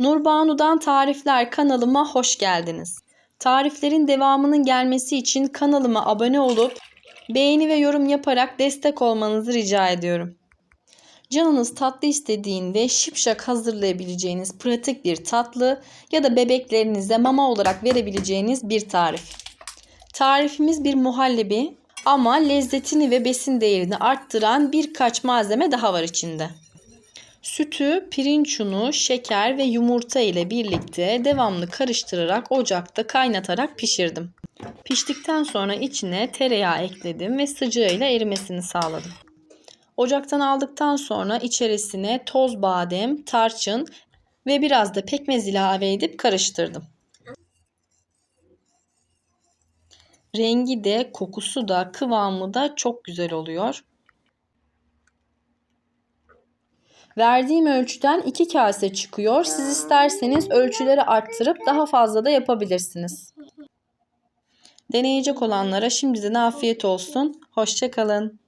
Nurbanu'dan Tarifler kanalıma hoş geldiniz. Tariflerin devamının gelmesi için kanalıma abone olup beğeni ve yorum yaparak destek olmanızı rica ediyorum. Canınız tatlı istediğinde şipşak hazırlayabileceğiniz pratik bir tatlı ya da bebeklerinize mama olarak verebileceğiniz bir tarif. Tarifimiz bir muhallebi ama lezzetini ve besin değerini arttıran birkaç malzeme daha var içinde. Sütü, pirinç unu, şeker ve yumurta ile birlikte devamlı karıştırarak ocakta kaynatarak pişirdim. Piştikten sonra içine tereyağı ekledim ve sıcağıyla erimesini sağladım. Ocaktan aldıktan sonra içerisine toz badem, tarçın ve biraz da pekmez ilave edip karıştırdım. Rengi de, kokusu da, kıvamı da çok güzel oluyor. Verdiğim ölçüden 2 kase çıkıyor. Siz isterseniz ölçüleri arttırıp daha fazla da yapabilirsiniz. Deneyecek olanlara şimdiden afiyet olsun. Hoşçakalın.